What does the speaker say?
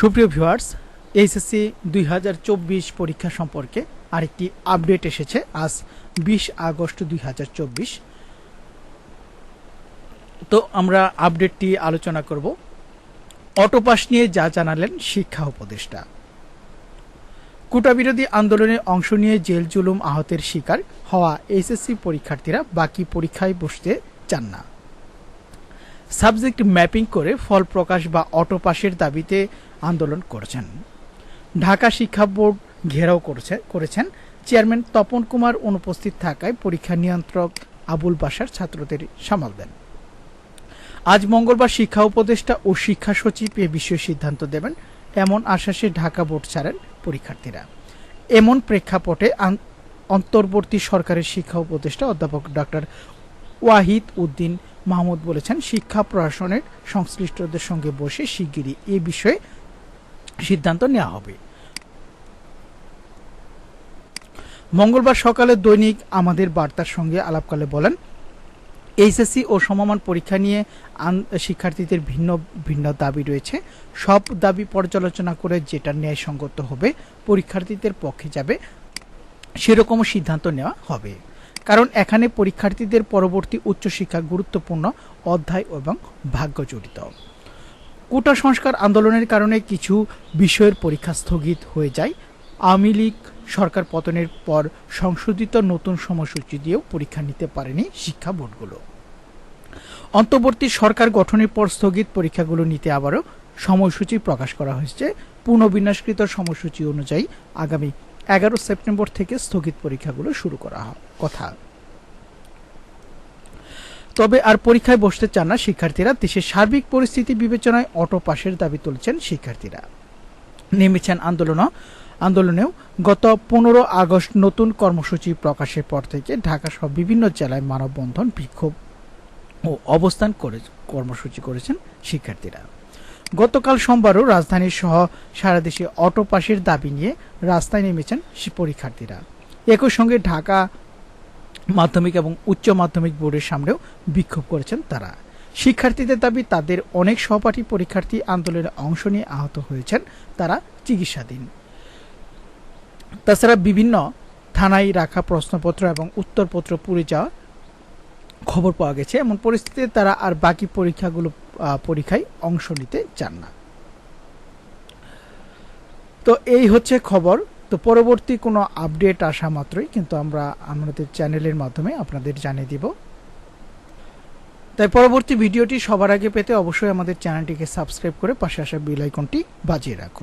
সুপ্রিয় viewers, HSC দুই হাজার চব্বিশ পরীক্ষা সম্পর্কে আরেকটি আপডেট এসেছে আজ বিশ আগস্ট দুই হাজার চব্বিশ। তো আমরা আপডেটটি আলোচনা করব। অটোপাস নিয়ে যা জানালেন শিক্ষা উপদেষ্টা। কোটা বিরোধী আন্দোলনে অংশ নিয়ে জেল জুলুম আহতের শিকার হওয়া এইচএসসি পরীক্ষার্থীরা বাকি পরীক্ষায় বসতে চান না। সাবজেক্ট ম্যাপিং করে ফল প্রকাশ বা অটোপাসের দাবিতে আন্দোলন করছেন। ঢাকা শিক্ষা বোর্ড ঘেরাও করেছে, করেছেন। চেয়ারম্যান তপন কুমার অনুপস্থিত থাকায় পরীক্ষা নিয়ন্ত্রক আবুল বাসার ছাত্রদের সামাল দেন। আজ মঙ্গলবার শিক্ষা উপদেষ্টা ও শিক্ষা সচিব এ বিষয়ে সিদ্ধান্ত দেবেন, এমন আশ্বাসে ঢাকা বোর্ড ছাড়েন পরীক্ষার্থীরা। এমন প্রেক্ষাপটে অন্তর্বর্তী সরকারের শিক্ষা উপদেষ্টা অধ্যাপক ডক্টর ওয়াহিদ উদ্দিন মাহমুদ বলেছেন, শিক্ষা প্রশাসনের সংশ্লিষ্টদের সঙ্গে বসে শিগগিরই এ বিষয়ে সিদ্ধান্ত নেওয়া হবে। মঙ্গলবার সকালে দৈনিক আমাদের বার্তার সঙ্গে আলাপকালে বলেন, এইচএসসি ও সমমান পরীক্ষা নিয়ে শিক্ষার্থীদের ভিন্ন ভিন্ন দাবি রয়েছে। সব দাবি পর্যালোচনা করে যেটা ন্যায়সঙ্গত হবে, পরীক্ষার্থীদের পক্ষে যাবে, সেরকমও সিদ্ধান্ত নেওয়া হবে। কারণ এখানে পরীক্ষার্থীদের পরবর্তী উচ্চশিক্ষা গুরুত্বপূর্ণ, অধ্যায় এবং ভাগ্য জড়িত। কোটা সংস্কার আন্দোলনের কারণে কিছু বিষয়ের পরীক্ষা স্থগিত হয়ে যায়। আওয়ামী লীগ সরকার পতনের পর সংশোধিত নতুন সময়সূচি দিয়েও পরীক্ষা নিতে পারেনি শিক্ষা বোর্ডগুলো। অন্তর্বর্তী সরকার গঠনের পর স্থগিত পরীক্ষাগুলো নিতে আবারও সময়সূচি প্রকাশ করা হয়েছে। পুনর্বিন্যাসকৃত সময়সূচি অনুযায়ী আগামী এগারো সেপ্টেম্বর থেকে স্থগিত পরীক্ষাগুলো শুরু করা কথা তবে আর পরীক্ষায় বসতে চান না শিক্ষার্থীরা। দেশের সার্বিক পরিস্থিতি বিবেচনায় অটো পাশের দাবি তুলছেন শিক্ষার্থীরা। নেমেছেন আন্দোলন আন্দোলনেও গত পনেরো আগস্ট নতুন কর্মসূচি প্রকাশের পর থেকে ঢাকা সহ বিভিন্ন জেলায় মানববন্ধন বিক্ষোভ ও অবস্থান করে, কর্মসূচি করেছেন শিক্ষার্থীরা। গতকাল সোমবারও রাজধানী সহ সারা দেশে অটো পাসের দাবি নিয়ে রাস্তায় নেমেছেন পরীক্ষার্থীরা একই সঙ্গে ঢাকা মাধ্যমিক এবং উচ্চ মাধ্যমিক বোর্ডের সামনেও বিক্ষোভ করেছেন তারা। শিক্ষার্থীদের দাবি, তাদের অনেক সহপাঠী পরীক্ষার্থী আন্দোলনে অংশ নিয়ে আহত হয়েছেন তারা চিকিৎসাধীন। তাছাড়া বিভিন্ন থানায় রাখা প্রশ্নপত্র এবং উত্তরপত্র পুড়ে যাওয়া খবর পাওয়া গেছে। এমন পরিস্থিতিতে তারা আর বাকি পরীক্ষাগুলো পরীক্ষায় অংশ নিতে চান না। তো এই হচ্ছে খবর। তো পরবর্তী কোনো আপডেট আসা মাত্রই কিন্তু আমরা আমাদের চ্যানেলের মাধ্যমে আপনাদের জানিয়ে দিব। তাই পরবর্তী ভিডিওটি সবার আগে পেতে অবশ্যই আমাদের চ্যানেলটিকে সাবস্ক্রাইব করে পাশে আসা বেল আইকনটি বাজিয়ে রাখুন।